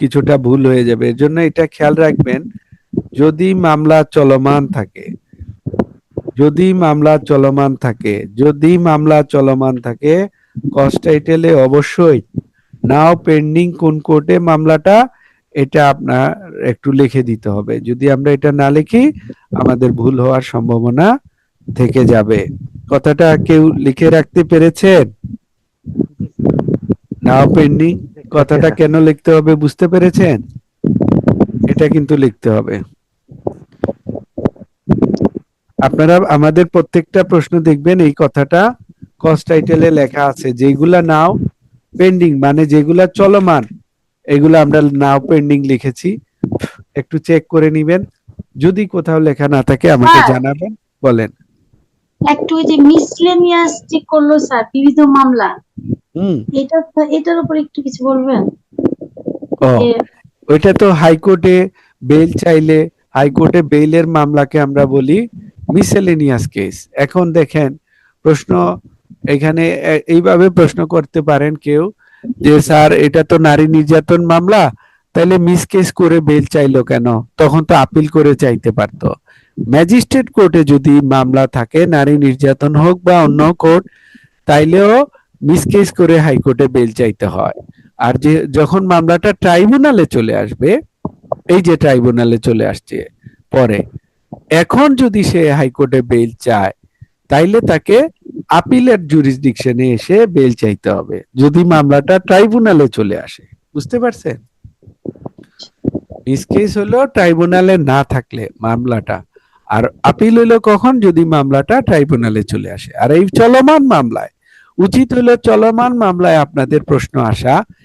কিছুটা ভুল হয়ে যাবে। এর জন্য এটা খেয়াল রাখবেন, যদি মামলা চলমান থাকে, যদি মামলা চলমান থাকে, যদি মামলা চলমান থাকে কস্ট টাইটেলে অবশ্যই নাও পেন্ডিং কোন কোর্টে মামলাটা, এটা আপনার একটু লিখে দিতে হবে। যদি আমরা এটা না লিখি, আমাদের ভুল হওয়ার সম্ভাবনা থেকে যাবে। কথাটা কেউ লিখে রাখতে পেরেছেন? নাও পেন্ডিং কথাটা কেন লিখতে হবে বুঝতে পেরেছেন? এটা কিন্তু লিখতে হবে। আপনারা আমাদের প্রত্যেকটা প্রশ্ন দেখবেন এই কথাটা কস্ট টাইটেলে লেখা আছে যেগুলা নাও পেন্ডিং মানে যেগুলা চলমান এগুলো আমরা নাও পেন্ডিং লিখেছি। একটু চেক করে নিবেন। যদি কোথাও লেখা না থাকে আমাকে জানাবেন বলেন। একটু ওই যে মিসলেনিয়াস যে করল স্যার বিবিধ মামলা এটা এটার উপর একটু কিছু বলবেন? ওইটা তো হাইকোর্টে বেল চাইলে হাইকোর্টে বেইলের মামলাকে আমরা বলি মিসেলেনিয়াস কেস এখন দেখেন প্রশ্ন এখানে এইভাবে প্রশ্ন করতে পারেন কেউ যে স্যার এটা তো নারী নির্যাতন মামলা তাহলে মিস কেস করে বেল চাইলো কেন? তখন তো আপিল করে চাইতে পারতো। ম্যাজিস্ট্রেট কোর্টে যদি মামলা থাকে, নারী নির্যাতন হোক বা অন্য কোর্ট, তাইলেও মিস কেস করে হাইকোর্টে বেল চাইতে হয়। আর যে, যখন মামলাটা ট্রাইব্যুনালে চলে আসবে, এই যে ট্রাইব্যুনালে চলে আসছে পরে, এখন যদি সে হাইকোর্টে বেল চায়, তাইলে তাকে আপিলের জুরিসডিকশনে এসে বেল চাইতে হবে, যদি মামলাটা ট্রাইব্যুনালে চলে আসে। বুঝতে পারছেন? মিসকেস হলো ট্রাইব্যুনালে না থাকলে মামলাটা আর আপিল হইল কখন? যদি মামলাটা ট্রাইব্যুনালে চলে আসে। আর এই চলমান মামলায়, উচিত হইল চলমান মামলায় আপনাদের প্রশ্ন আসা